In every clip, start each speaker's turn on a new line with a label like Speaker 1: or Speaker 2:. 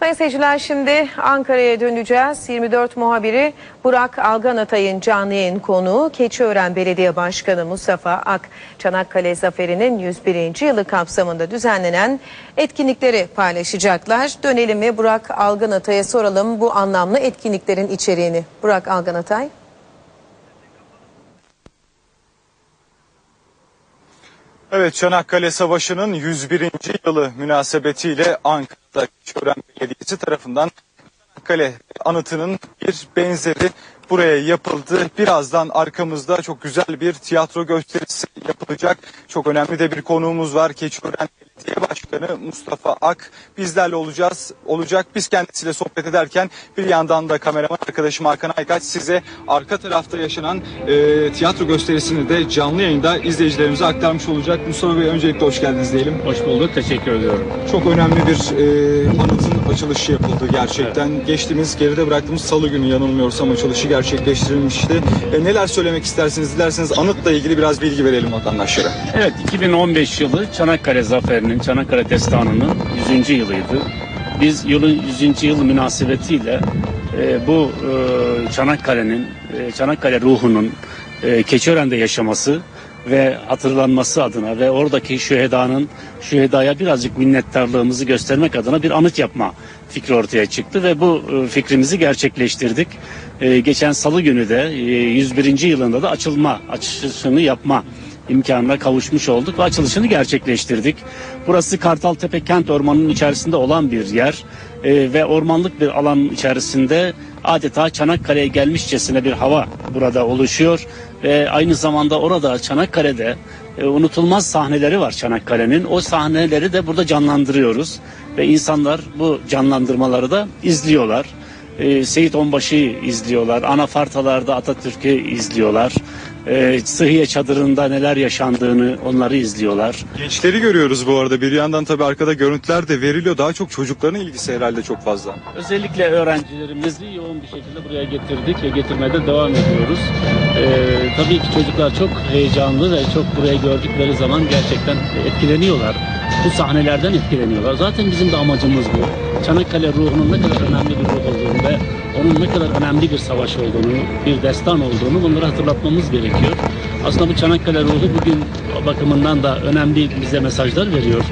Speaker 1: Sayın seyirciler şimdi Ankara'ya döneceğiz. 24 muhabiri Burak Algan Atay'ın canlı yayın konuğu Keçiören Belediye Başkanı Mustafa Ak Çanakkale Zaferi'nin 101. yılı kapsamında düzenlenen etkinlikleri paylaşacaklar. Dönelim ve Burak Algan Atay'a soralım bu anlamlı etkinliklerin içeriğini. Burak Algan Atay.
Speaker 2: Evet Çanakkale Savaşı'nın 101. yılı münasebetiyle Ankara'da Keçiören Belediyesi tarafından Çanakkale anıtının bir benzeri buraya yapıldı. Birazdan arkamızda çok güzel bir tiyatro gösterisi yapılacak. Çok önemli de bir konuğumuz var. Keçiören Başkanı Mustafa Ak bizlerle olacağız olacak. Biz kendisiyle sohbet ederken bir yandan da kameraman arkadaşım Hakan Aykaç size arka tarafta yaşanan e, tiyatro gösterisini de canlı yayında izleyicilerimize aktarmış olacak. Mustafa Bey öncelikle hoş geldiniz diyelim.
Speaker 3: Hoş bulduk, teşekkür ediyorum.
Speaker 2: Çok önemli bir e, anıtın açılışı yapıldı gerçekten. Geçtiğimiz geride bıraktığımız salı günü yanılmıyorsam açılışı gerçekleştirilmişti. E, neler söylemek istersiniz? Dilerseniz anıtla ilgili biraz bilgi verelim vatandaşlara.
Speaker 3: Evet, 2015 yılı Çanakkale Zaferi'nin, Çanakkale Destanı'nın 100. yılıydı. Biz yılın 100. yılı münasebetiyle e, bu e, Çanakkale'nin, e, Çanakkale ruhunun e, Keçiören'de yaşaması ve hatırlanması adına ve oradaki şühedanın şühedaya birazcık minnettarlığımızı göstermek adına bir anıt yapma fikri ortaya çıktı ve bu e, fikrimizi gerçekleştirdik. E, geçen salı günü de e, 101. yılında da açılma, açılışını yapma imkanına kavuşmuş olduk ve açılışını gerçekleştirdik. Burası Kartaltepe Kent Ormanı'nın içerisinde olan bir yer e, ve ormanlık bir alan içerisinde adeta Çanakkale'ye gelmişçesine bir hava burada oluşuyor ve aynı zamanda orada Çanakkale'de e, unutulmaz sahneleri var Çanakkale'nin. O sahneleri de burada canlandırıyoruz ve insanlar bu canlandırmaları da izliyorlar. E, Seyit Onbaşı'yı izliyorlar. Anafartalarda Atatürk'ü izliyorlar. E, Sıhhiye çadırında neler yaşandığını onları izliyorlar.
Speaker 2: Gençleri görüyoruz bu arada. Bir yandan tabii arkada görüntüler de veriliyor. Daha çok çocukların ilgisi herhalde çok fazla.
Speaker 3: Özellikle öğrencilerimizi yoğun bir şekilde buraya getirdik ve getirmeye de devam ediyoruz. Ee, tabii ki çocuklar çok heyecanlı ve çok buraya gördükleri zaman gerçekten etkileniyorlar. Bu sahnelerden etkileniyorlar. Zaten bizim de amacımız bu. Çanakkale ruhunun ne kadar önemli bir ruh olduğunu ve onun ne kadar önemli bir savaş olduğunu, bir destan olduğunu bunları hatırlatmamız gerekiyor. Aslında bu Çanakkale ruhu bugün bakımından da önemli bize mesajlar veriyor.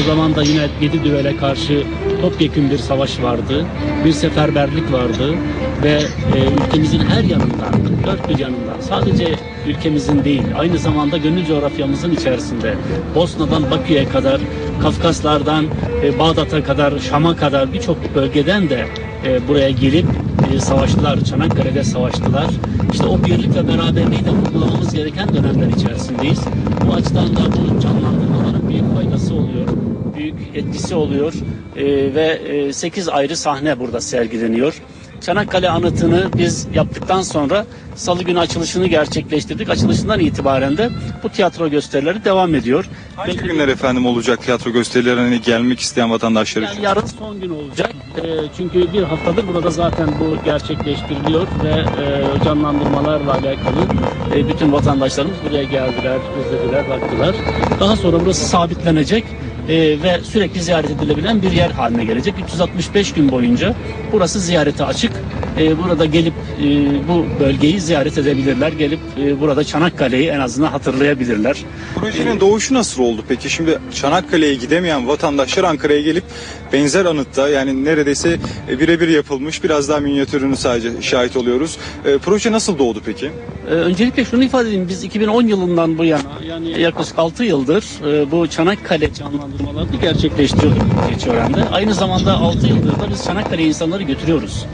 Speaker 3: O zaman da yine yedi düvele karşı topyekun bir savaş vardı. Bir seferberlik vardı ve e, ülkemizin her yanından, dört bir yanından sadece ülkemizin değil aynı zamanda gönül coğrafyamızın içerisinde Bosna'dan Bakü'ye kadar, Kafkaslardan e, Bağdat'a kadar, Şam'a kadar birçok bölgeden de e, buraya gelip e, savaştılar. Çanakkale'de savaştılar. İşte o birlik ve beraberliği de vurgulamamız gereken dönemler içerisindeyiz. Bu açıdan da bu canlandırmaların büyük faydası oluyor. Büyük etkisi oluyor. E, ve 8 ayrı sahne burada sergileniyor. Çanakkale anıtını biz yaptıktan sonra salı günü açılışını gerçekleştirdik. Açılışından itibaren de bu tiyatro gösterileri devam ediyor.
Speaker 2: Hangi
Speaker 3: Belli-
Speaker 2: günler efendim olacak tiyatro gösterileri hani gelmek isteyen vatandaşlar için?
Speaker 3: yani yarın son gün olacak. Ee, çünkü bir haftadır burada zaten bu gerçekleştiriliyor ve e, canlandırmalarla alakalı e, bütün vatandaşlarımız buraya geldiler, izlediler, baktılar. Daha sonra burası sabitlenecek e, ve sürekli ziyaret edilebilen bir yer haline gelecek. 365 gün boyunca burası ziyarete açık. E, burada gelip e, bu bölgeyi ziyaret edebilirler. Gelip e, burada Çanakkale'yi en azından hatırlayabilirler.
Speaker 2: Projenin doğuşu nasıl oldu peki? Şimdi Çanakkale'ye gidemeyen vatandaşlar Ankara'ya gelip benzer anıtta yani neredeyse e, birebir yapılmış biraz daha minyatürünü sadece şahit oluyoruz. E, proje nasıl doğdu peki?
Speaker 3: Ee, öncelikle şunu ifade edeyim. Biz 2010 yılından bu yana yani yaklaşık 6 yıldır e, bu Çanakkale canlandırmalarını gerçekleştiriyorduk Keçiören'de. Aynı zamanda 6 yıldır da biz Çanakkale insanları götürüyoruz.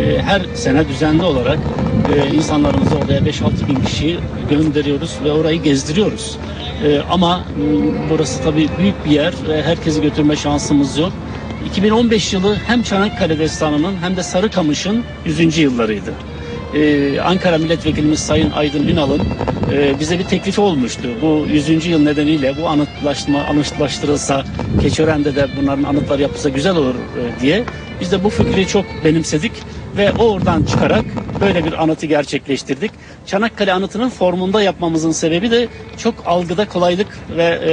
Speaker 3: E, her sene düzenli olarak e, insanlarımızı oraya 5-6 bin kişiyi gönderiyoruz ve orayı gezdiriyoruz. E, ama m, burası tabii büyük bir yer ve herkesi götürme şansımız yok. 2015 yılı hem Çanakkale Destanı'nın hem de Sarıkamış'ın 100. yıllarıydı. Ee, Ankara Milletvekilimiz Sayın Aydın Ünal'ın e, bize bir teklifi olmuştu. Bu 100. yıl nedeniyle bu anıtlaşma anıtlaştırılsa, Keçören'de de bunların anıtları yapılsa güzel olur e, diye. Biz de bu fikri çok benimsedik ve oradan çıkarak böyle bir anıtı gerçekleştirdik. Çanakkale anıtının formunda yapmamızın sebebi de çok algıda kolaylık ve e,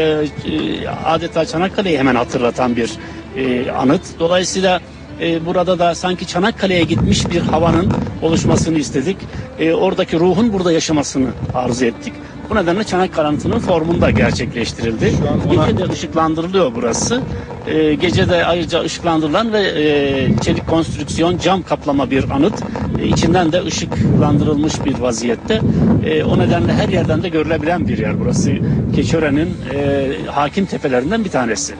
Speaker 3: e, adeta Çanakkale'yi hemen hatırlatan bir e, anıt. Dolayısıyla e, burada da sanki Çanakkale'ye gitmiş bir havanın oluşmasını istedik. E, oradaki ruhun burada yaşamasını arzu ettik. Bu nedenle Çanakkale Anıtı'nın formunda gerçekleştirildi.
Speaker 2: Ona-
Speaker 3: Gece de ışıklandırılıyor burası. E, gece de ayrıca ışıklandırılan ve e, çelik konstrüksiyon cam kaplama bir anıt. E, içinden de ışıklandırılmış bir vaziyette. E, o nedenle her yerden de görülebilen bir yer burası. Keçiören'in e, hakim tepelerinden bir tanesi.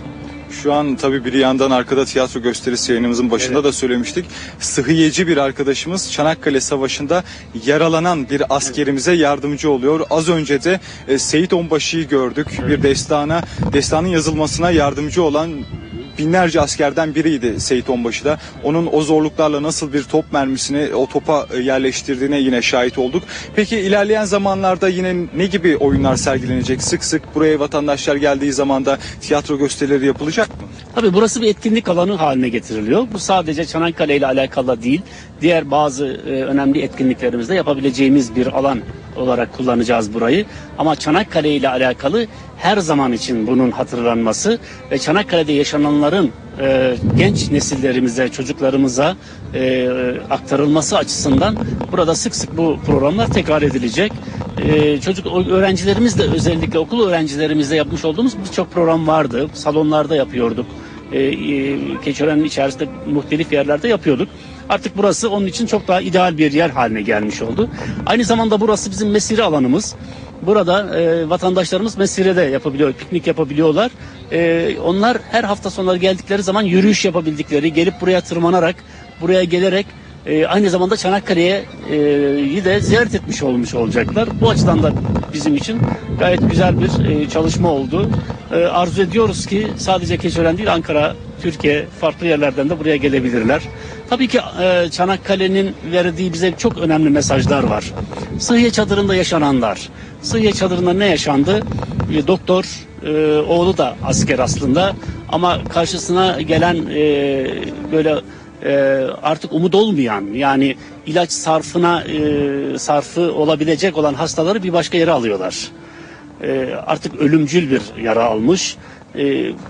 Speaker 2: Şu an tabii bir yandan arkada tiyatro gösterisi yayınımızın başında da söylemiştik. Sıhhiyeci bir arkadaşımız Çanakkale Savaşı'nda yaralanan bir askerimize yardımcı oluyor. Az önce de e, Seyit Onbaşı'yı gördük. Bir destana, destanın yazılmasına yardımcı olan binlerce askerden biriydi Seyit Onbaşı da. Onun o zorluklarla nasıl bir top mermisini o topa e, yerleştirdiğine yine şahit olduk. Peki ilerleyen zamanlarda yine ne gibi oyunlar sergilenecek? Sık sık buraya vatandaşlar geldiği zaman da tiyatro gösterileri yapılacak mı?
Speaker 3: Tabii burası bir etkinlik alanı haline getiriliyor. Bu sadece Çanakkale ile alakalı değil, diğer bazı e, önemli etkinliklerimizde yapabileceğimiz bir alan olarak kullanacağız burayı. Ama Çanakkale ile alakalı her zaman için bunun hatırlanması ve Çanakkale'de yaşananların e, genç nesillerimize, çocuklarımıza e, aktarılması açısından burada sık sık bu programlar tekrar edilecek. E, çocuk öğrencilerimiz de özellikle okul öğrencilerimizle yapmış olduğumuz birçok program vardı. Salonlarda yapıyorduk. E, e, Keçiören'in içerisinde muhtelif yerlerde yapıyorduk. Artık burası onun için çok daha ideal bir yer haline gelmiş oldu. Aynı zamanda burası bizim mesire alanımız. Burada e, vatandaşlarımız mesirede yapabiliyor, piknik yapabiliyorlar. E, onlar her hafta sonları geldikleri zaman yürüyüş yapabildikleri, gelip buraya tırmanarak, buraya gelerek e, aynı zamanda Çanakkale'ye e, de ziyaret etmiş olmuş olacaklar. Bu açıdan da bizim için gayet güzel bir e, çalışma oldu. E, arzu ediyoruz ki sadece Keçiören değil Ankara, Türkiye farklı yerlerden de buraya gelebilirler. Tabii ki e, Çanakkale'nin verdiği bize çok önemli mesajlar var. Sıhhiye çadırında yaşananlar. Sıhhiye çadırında ne yaşandı? E, doktor, e, oğlu da asker aslında ama karşısına gelen e, böyle e, artık umut olmayan yani ilaç sarfına e, sarfı olabilecek olan hastaları bir başka yere alıyorlar. E, artık ölümcül bir yara almış e,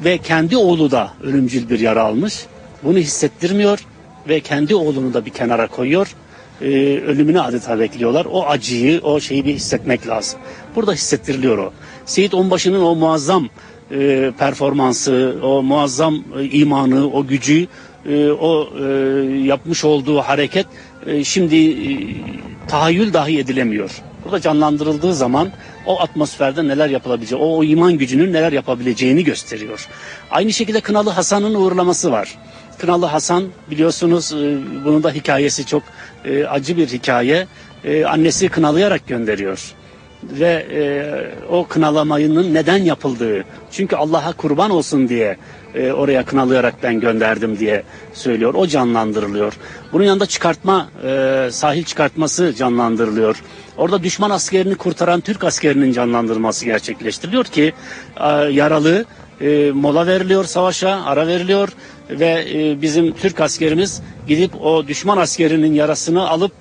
Speaker 3: ve kendi oğlu da ölümcül bir yara almış. Bunu hissettirmiyor ve kendi oğlunu da bir kenara koyuyor. E, ölümünü adeta bekliyorlar. O acıyı, o şeyi bir hissetmek lazım. Burada hissettiriliyor o. Seyit Onbaşı'nın o muazzam e, performansı, o muazzam e, imanı, o gücü, e, o e, yapmış olduğu hareket e, şimdi e, tahayyül dahi edilemiyor. Burada canlandırıldığı zaman o atmosferde neler yapılabileceği, o, o iman gücünün neler yapabileceğini gösteriyor. Aynı şekilde Kınalı Hasan'ın uğurlaması var. Kınalı Hasan biliyorsunuz e, bunun da hikayesi çok e, acı bir hikaye. E, annesi kınalıyarak gönderiyor ve e, o kınalamayının neden yapıldığı çünkü Allah'a kurban olsun diye e, oraya kınalayarak ben gönderdim diye söylüyor. O canlandırılıyor. Bunun yanında çıkartma e, sahil çıkartması canlandırılıyor. Orada düşman askerini kurtaran Türk askerinin canlandırılması gerçekleştiriliyor ki e, yaralı e, mola veriliyor savaşa, ara veriliyor ve e, bizim Türk askerimiz gidip o düşman askerinin yarasını alıp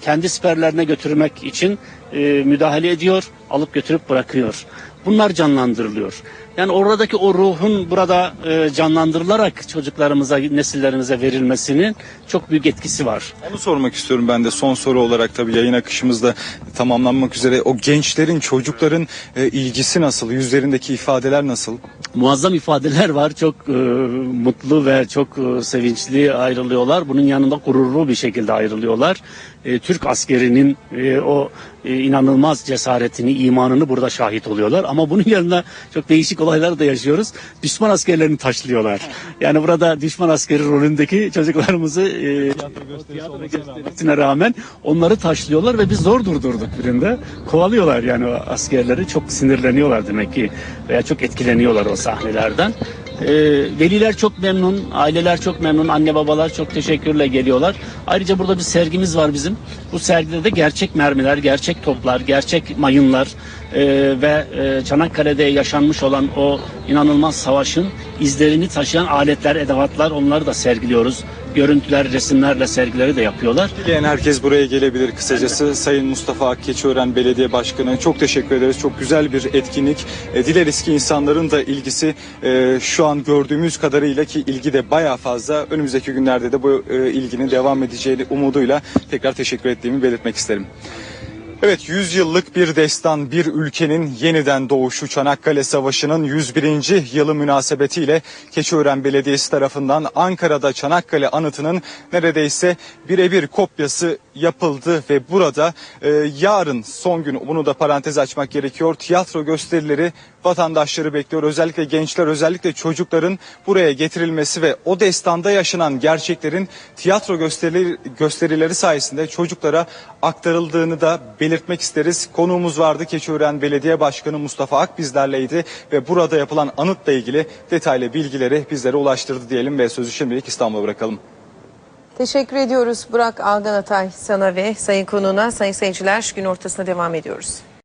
Speaker 3: kendi siperlerine götürmek için e, müdahale ediyor, alıp götürüp bırakıyor. Bunlar canlandırılıyor. Yani oradaki o ruhun burada e, canlandırılarak çocuklarımıza, nesillerimize verilmesinin çok büyük etkisi var.
Speaker 2: Onu sormak istiyorum ben de son soru olarak tabii yayın akışımızda tamamlanmak üzere. O gençlerin, çocukların e, ilgisi nasıl? Yüzlerindeki ifadeler nasıl?
Speaker 3: muazzam ifadeler var. Çok e, mutlu ve çok e, sevinçli ayrılıyorlar. Bunun yanında gururlu bir şekilde ayrılıyorlar. E, Türk askerinin e, o e, inanılmaz cesaretini, imanını burada şahit oluyorlar. Ama bunun yanında çok değişik olaylar da yaşıyoruz. Düşman askerlerini taşlıyorlar. Yani burada düşman askeri rolündeki çocuklarımızı e, tiyatro gösterisine rağmen onları taşlıyorlar ve biz zor durdurduk birinde. Kovalıyorlar yani o askerleri. Çok sinirleniyorlar demek ki veya çok etkileniyorlar o sahnelerden. Ee, veliler çok memnun, aileler çok memnun, anne babalar çok teşekkürle geliyorlar. Ayrıca burada bir sergimiz var bizim. Bu sergide de gerçek mermiler, gerçek toplar, gerçek mayınlar e, ve e, Çanakkale'de yaşanmış olan o inanılmaz savaşın izlerini taşıyan aletler, edevatlar onları da sergiliyoruz. Görüntüler, resimlerle sergileri de yapıyorlar.
Speaker 2: Dileyen herkes buraya gelebilir kısacası. Sayın Mustafa Akkeçören Belediye Başkanı çok teşekkür ederiz. Çok güzel bir etkinlik. E, dileriz ki insanların da ilgisi e, şu an gördüğümüz kadarıyla ki ilgi de bayağı fazla. Önümüzdeki günlerde de bu e, ilginin devam edeceğini umuduyla tekrar teşekkür ettiğimi belirtmek isterim. Evet 100 yıllık bir destan bir ülkenin yeniden doğuşu Çanakkale Savaşı'nın 101. yılı münasebetiyle Keçiören Belediyesi tarafından Ankara'da Çanakkale anıtının neredeyse birebir kopyası yapıldı ve burada e, yarın son gün bunu da parantez açmak gerekiyor tiyatro gösterileri vatandaşları bekliyor. Özellikle gençler özellikle çocukların buraya getirilmesi ve o destanda yaşanan gerçeklerin tiyatro gösterileri, gösterileri sayesinde çocuklara aktarıldığını da belirtmek isteriz. Konuğumuz vardı Keçiören Belediye Başkanı Mustafa Ak bizlerleydi ve burada yapılan anıtla ilgili detaylı bilgileri bizlere ulaştırdı diyelim ve sözü şimdilik İstanbul'a bırakalım.
Speaker 1: Teşekkür ediyoruz Burak Algan Atay sana ve sayın konuğuna. Sayın seyirciler gün ortasına devam ediyoruz.